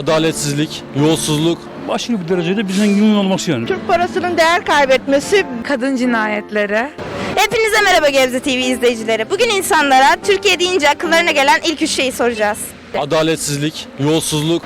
Adaletsizlik, yolsuzluk, Başka bir derecede bir zenginin olması yani. Türk parasının değer kaybetmesi Kadın cinayetleri. Hepinize merhaba Gebze TV izleyicileri. Bugün insanlara Türkiye deyince akıllarına gelen ilk üç şeyi soracağız. adaletsizlik, yolsuzluk,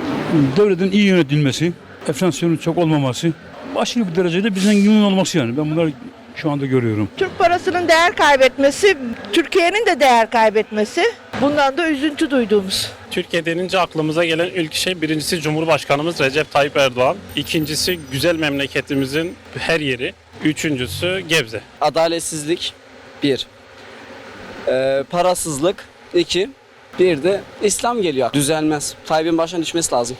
Devletin iyi yönetilmesi, enflasyonun çok olmaması, başka bir derecede bir zenginin olması yani. Ben bunları şu anda görüyorum. Türk parasının değer kaybetmesi, Türkiye'nin de değer kaybetmesi. Bundan da üzüntü duyduğumuz. Türkiye denince aklımıza gelen ilk şey birincisi Cumhurbaşkanımız Recep Tayyip Erdoğan. İkincisi güzel memleketimizin her yeri. Üçüncüsü Gebze. adaletsizlik 1. parasızlık 2. Bir de İslam geliyor. Düzelmez. Tayyip'in başına düşmesi lazım.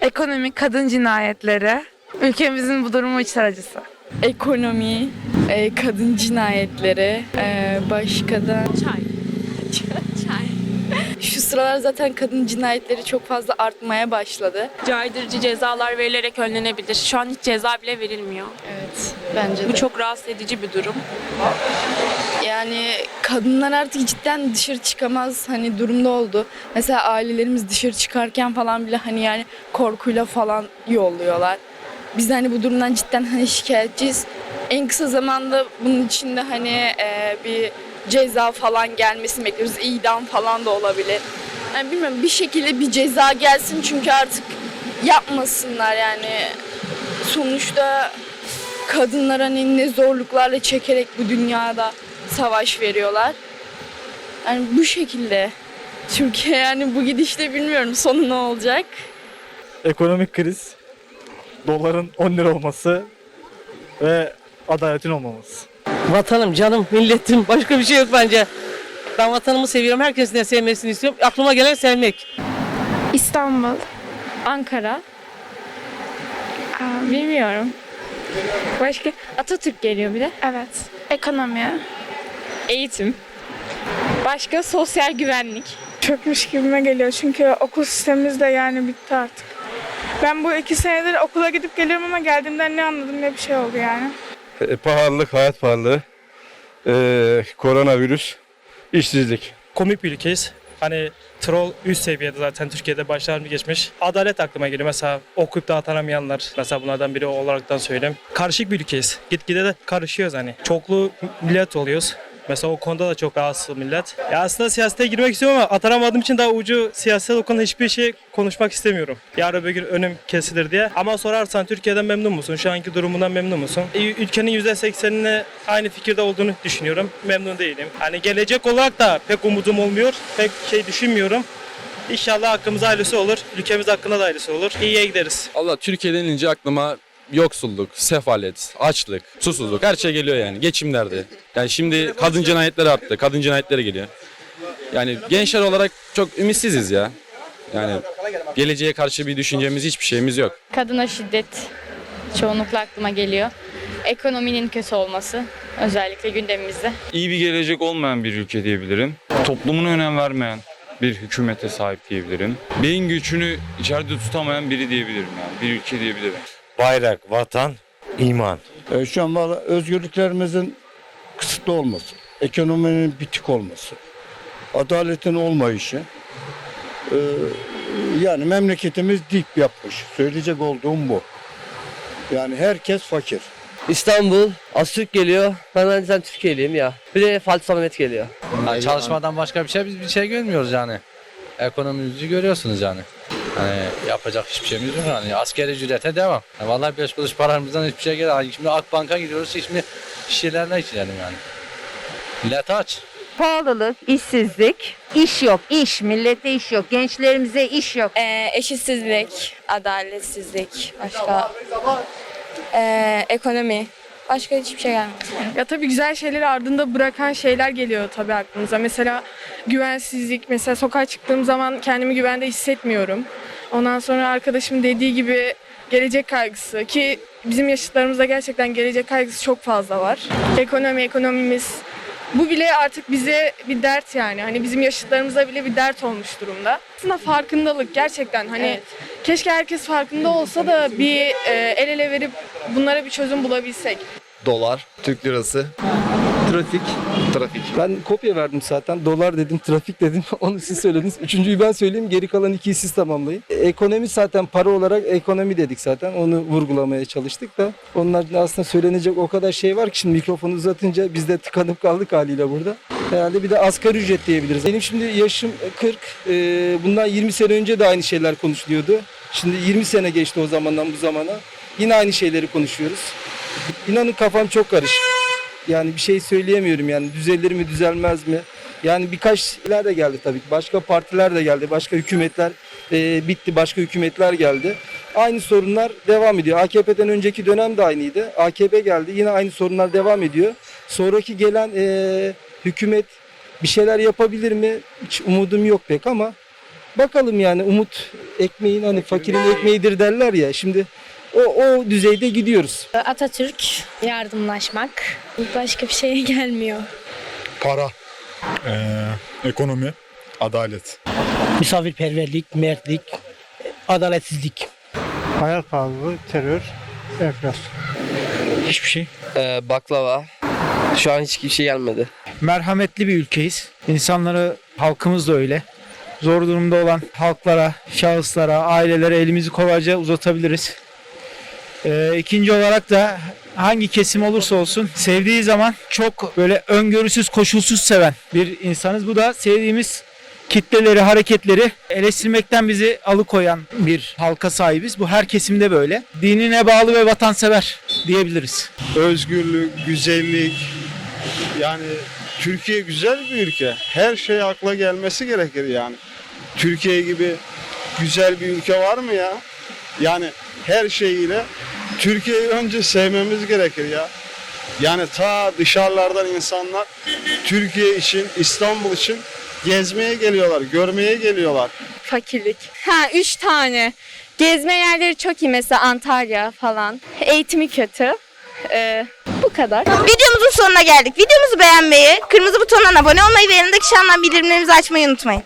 Ekonomi, kadın cinayetleri. Ülkemizin bu durumu içler acısı. ekonomi, e, kadın cinayetleri, e, başka da çay. Şu sıralar zaten kadın cinayetleri çok fazla artmaya başladı. caydırıcı cezalar verilerek önlenebilir. Şu an hiç ceza bile verilmiyor. Evet, bence Bu de. çok rahatsız edici bir durum. Yani kadınlar artık cidden dışarı çıkamaz hani durumda oldu. Mesela ailelerimiz dışarı çıkarken falan bile hani yani korkuyla falan yolluyorlar. Biz de hani bu durumdan cidden hani şikayetçiyiz. En kısa zamanda bunun içinde hani e, bir ceza falan gelmesini bekliyoruz. İdam falan da olabilir. Yani bilmiyorum bir şekilde bir ceza gelsin çünkü artık yapmasınlar yani. Sonuçta kadınlar hani ne zorluklarla çekerek bu dünyada savaş veriyorlar. Yani bu şekilde Türkiye yani bu gidişle bilmiyorum sonu ne olacak. ekonomik kriz, doların 10 lira olması ve adaletin olmaması. Vatanım, canım, milletim. Başka bir şey yok bence. Ben vatanımı seviyorum. Herkesin de sevmesini istiyorum. Aklıma gelen sevmek. İstanbul. Ankara. bilmiyorum. Başka Atatürk geliyor bir de. Evet. Ekonomi. Eğitim. Başka sosyal güvenlik. çökmüş gibime geliyor. Çünkü okul sistemimiz de yani bitti artık. Ben bu iki senedir okula gidip geliyorum ama geldiğimden ne anladım ne bir şey oldu yani. Pahalılık, hayat pahalılığı, koronavirüs, işsizlik. Komik bir ülkeyiz. Hani troll üst seviyede zaten Türkiye'de başlarını geçmiş. Adalet aklıma geliyor. Mesela okuyup da atanamayanlar. Mesela bunlardan biri olaraktan söyleyeyim. Karışık bir ülkeyiz. Gitgide de karışıyoruz hani. Çoklu millet oluyoruz. Mesela o konuda da çok rahatsız millet. Ya aslında siyasete girmek istiyorum ama atanamadığım için daha ucu siyaset konuda hiçbir şey konuşmak istemiyorum. Yarın bir gün önüm kesilir diye. Ama sorarsan Türkiye'den memnun musun? Şu anki durumundan memnun musun? Ülkenin %80'ine aynı fikirde olduğunu düşünüyorum. Memnun değilim. Hani gelecek olarak da pek umudum olmuyor. Pek şey düşünmüyorum. İnşallah hakkımız ailesi olur. Ülkemiz hakkında da ailesi olur. İyiye gideriz. Allah Türkiye denince aklıma yoksulluk, sefalet, açlık, susuzluk her şey geliyor yani. Geçim derdi. Yani şimdi kadın cinayetleri arttı. Kadın cinayetleri geliyor. Yani gençler olarak çok ümitsiziz ya. Yani geleceğe karşı bir düşüncemiz hiçbir şeyimiz yok. Kadına şiddet çoğunlukla aklıma geliyor. Ekonominin kötü olması özellikle gündemimizde. İyi bir gelecek olmayan bir ülke diyebilirim. Toplumuna önem vermeyen bir hükümete sahip diyebilirim. Beyin gücünü içeride tutamayan biri diyebilirim yani. Bir ülke diyebilirim. Bayrak, vatan, iman. E, şu an valla özgürlüklerimizin kısıtlı olması, ekonominin bitik olması, adaletin olmayışı, e, yani memleketimiz dip yapmış. Söyleyecek olduğum bu. Yani herkes fakir. İstanbul, Atatürk geliyor. Ben sen Türkiye'liyim ya. Bir de Fatih Samet geliyor. çalışmadan başka bir şey biz bir şey görmüyoruz yani. Ekonomimizi görüyorsunuz yani. Hani yapacak hiçbir şeyimiz yok yani. Askeri ücrete devam. Yani vallahi beş kuruş paramızdan hiçbir şey gelmiyor. Şimdi Akbank'a gidiyoruz şimdi şişelerine içelim yani. Millet aç. Pahalılık, işsizlik, iş yok, iş, millete iş yok, gençlerimize iş yok. Ee, eşitsizlik, adaletsizlik, başka ee, ekonomi, başka hiçbir şey gelmez. Ya tabii güzel şeyleri ardında bırakan şeyler geliyor tabii aklımıza. Mesela güvensizlik. Mesela sokağa çıktığım zaman kendimi güvende hissetmiyorum. Ondan sonra arkadaşım dediği gibi gelecek kaygısı ki bizim yaşıtlarımızda gerçekten gelecek kaygısı çok fazla var. Ekonomi, ekonomimiz bu bile artık bize bir dert yani. Hani bizim yaşıtlarımıza bile bir dert olmuş durumda. Aslında farkındalık gerçekten hani keşke herkes farkında olsa da bir e, el ele verip bunlara bir çözüm bulabilsek. Dolar, Türk lirası, Trafik. Trafik. Ben kopya verdim zaten. Dolar dedim, trafik dedim. Onu siz söylediniz. Üçüncüyü ben söyleyeyim. Geri kalan ikiyi siz tamamlayın. Ekonomi zaten para olarak ekonomi dedik zaten. Onu vurgulamaya çalıştık da. Onlar aslında söylenecek o kadar şey var ki şimdi mikrofonu uzatınca biz de tıkanıp kaldık haliyle burada. Herhalde bir de asgari ücret diyebiliriz. Benim şimdi yaşım 40. Ee, bundan 20 sene önce de aynı şeyler konuşuluyordu. Şimdi 20 sene geçti o zamandan bu zamana. Yine aynı şeyleri konuşuyoruz. İnanın kafam çok karışık. Yani bir şey söyleyemiyorum yani düzelir mi düzelmez mi? Yani birkaç şeyler de geldi tabii ki. Başka partiler de geldi. Başka hükümetler e, bitti. Başka hükümetler geldi. Aynı sorunlar devam ediyor. AKP'den önceki dönem de aynıydı. AKP geldi. Yine aynı sorunlar devam ediyor. Sonraki gelen e, hükümet bir şeyler yapabilir mi? Hiç umudum yok pek ama bakalım yani umut ekmeğin hani fakirin ekmeğidir derler ya. Şimdi o, o düzeyde gidiyoruz. Atatürk, yardımlaşmak. Başka bir şeye gelmiyor. Para. ekonomi. Adalet. Misafirperverlik, mertlik, adaletsizlik. Hayat pahalılığı, terör, enflasyon. Hiçbir şey. baklava. Şu an hiç şey gelmedi. Merhametli bir ülkeyiz. İnsanları, halkımız da öyle. Zor durumda olan halklara, şahıslara, ailelere elimizi kolayca uzatabiliriz. Ee, ikinci olarak da hangi kesim olursa olsun sevdiği zaman çok böyle öngörüsüz, koşulsuz seven bir insanız. Bu da sevdiğimiz kitleleri, hareketleri eleştirmekten bizi alıkoyan bir halka sahibiz. Bu her kesimde böyle. Dinine bağlı ve vatansever diyebiliriz. Özgürlük, güzellik. Yani Türkiye güzel bir ülke. Her şey akla gelmesi gerekir yani. Türkiye gibi güzel bir ülke var mı ya? Yani her şeyiyle Türkiye'yi önce sevmemiz gerekir ya. Yani ta dışarılardan insanlar Türkiye için, İstanbul için gezmeye geliyorlar, görmeye geliyorlar. Fakirlik. Ha, üç tane. Gezme yerleri çok iyi mesela Antalya falan. Eğitimi kötü. Ee, bu kadar. Videomuzun sonuna geldik. Videomuzu beğenmeyi, kırmızı butondan abone olmayı ve yanındaki şandan bildirimlerimizi açmayı unutmayın.